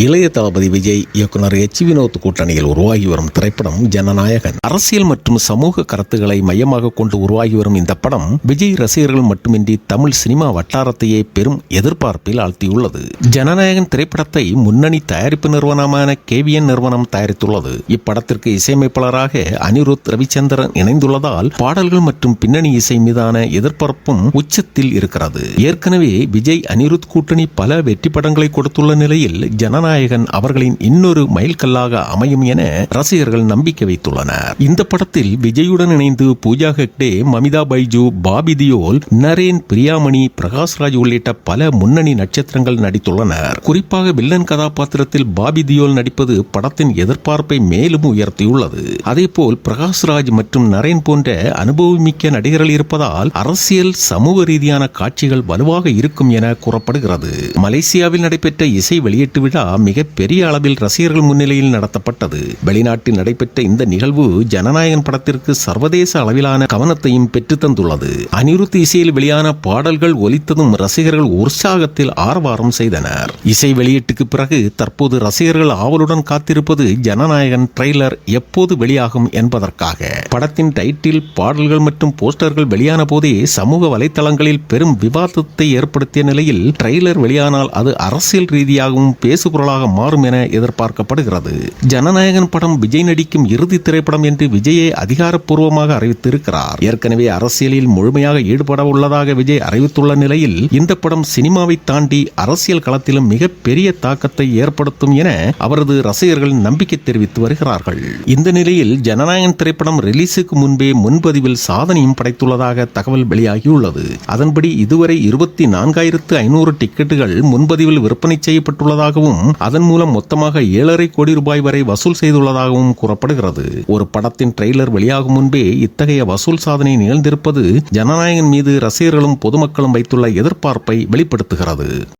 இளைய தளபதி விஜய் இயக்குனர் எச் வினோத் கூட்டணியில் உருவாகி வரும் திரைப்படம் ஜனநாயகன். அரசியல் மற்றும் சமூக கருத்துக்களை மையமாக கொண்டு உருவாகி வரும் இந்த படம் விஜய் ரசிகர்கள் மட்டுமின்றி தமிழ் சினிமா வட்டாரத்தையே பெரும் எதிர்பார்ப்பில் ஆழ்த்தியுள்ளது. ஜனநாயகன் திரைப்படத்தை முன்னணி தயாரிப்பு நிறுவனமான கேவிஎன் நிறுவனம் தயாரித்துள்ளது. இப்படத்திற்கு இசையமைப்பாளராக அனிருத் ரவிச்சந்திரன் இணைந்துள்ளதால் பாடல்கள் மற்றும் பின்னணி இசை மீதான எதிர்பார்ப்பும் உச்சத்தில் இருக்கிறது. ஏற்கனவே விஜய் அனிருத் கூட்டணி பல வெற்றி படங்களை கொடுத்துள்ள நிலையில் ஜன ஜனநாயகன் அவர்களின் இன்னொரு மைல்கல்லாக அமையும் என ரசிகர்கள் நம்பிக்கை வைத்துள்ளனர். இந்த படத்தில் விஜயுடன் இணைந்து பூஜா ஹெக்டே மமிதா பைஜு பாபி தியோல் நரேன் பிரியாமணி பிரகாஷ்ராஜ் உள்ளிட்ட பல முன்னணி நட்சத்திரங்கள் நடித்துள்ளனர். குறிப்பாக வில்லன் கதாபாத்திரத்தில் பாபி தியோல் நடிப்பது படத்தின் எதிர்பார்ப்பை மேலும் உயர்த்தியுள்ளது. அதேபோல் பிரகாஷ்ராஜ் மற்றும் நரேன் போன்ற அனுபவமிக்க நடிகர்கள் இருப்பதால் அரசியல் சமூக ரீதியான காட்சிகள் வலுவாக இருக்கும் என கூறப்படுகிறது. மலேசியாவில் நடைபெற்ற இசை வெளியீட்டு விழா மிக பெரிய அளவில் ரசிகர்கள் முன்னிலையில் நடத்தப்பட்டது. வெளிநாட்டில் நடைபெற்ற இந்த நிகழ்வு ஜனநாயகன் படத்திற்கு சர்வதேச அளவிலான கவனத்தையும் பெற்று தந்துள்ளது. அனிருத் இசையில் வெளியான பாடல்கள் ஒலித்ததும் ரசிகர்கள் உற்சாகத்தில் ஆரவாரம் செய்தனர். இசை வெளியீட்டுக்கு பிறகு தற்போது ரசிகர்கள் ஆவலுடன் காத்திருப்பது ஜனநாயகன் ட்ரெய்லர் எப்போது வெளியாகும் என்பதற்காக. படத்தின் டைட்டில் பாடல்கள் மற்றும் போஸ்டர்கள் வெளியான போதே சமூக வலைதளங்களில் பெரும் விவாதத்தை ஏற்படுத்திய நிலையில் ட்ரெய்லர் வெளியானால் அது அரசியல் ரீதியாகவும் பேசுபொருளாக மாறும் என எதிர்பார்க்கப்படுகிறது. ஜனநாயகன் படம் விஜய் நடிக்கும் இறுதி திரைப்படம் என்று விஜயை அதிகாரப்பூர்வமாக அறிவித்திருக்கிறார். ஏற்கனவே அரசியலில் முழுமையாக ஈடுபட உள்ளதாக விஜய் அறிவித்துள்ள நிலையில் இந்த படம் சினிமாவை தாண்டி அரசியல் களத்திலும் மிகப்பெரிய தாக்கத்தை ஏற்படுத்தும் என அவரது ரசிகர்கள் நம்பிக்கை தெரிவித்து வருகிறார்கள். இந்த நிலையில் ஜனநாயகன் திரைப்படம் ரிலீஸுக்கு முன்பே முன்பதிவில் சாதனையும் படைத்துள்ளதாக தகவல் வெளியாகியுள்ளது. அதன்படி இதுவரை இருபத்தி நான்காயிரத்து ஐநூறு டிக்கெட்டுகள் முன்பதிவில் விற்பனை செய்யப்பட்டுள்ளதாகவும் அதன் மூலம் மொத்தமாக ஏழரை கோடி ரூபாய் வரை வசூல் செய்துள்ளதாகவும் கூறப்படுகிறது. ஒரு படத்தின் ட்ரெய்லர் வெளியாகும் முன்பே இத்தகைய வசூல் சாதனை நிகழ்ந்திருப்பது ஜனநாயகன் மீது ரசிகர்களும் பொதுமக்களும் வைத்துள்ள எதிர்பார்ப்பை வெளிப்படுத்துகிறது.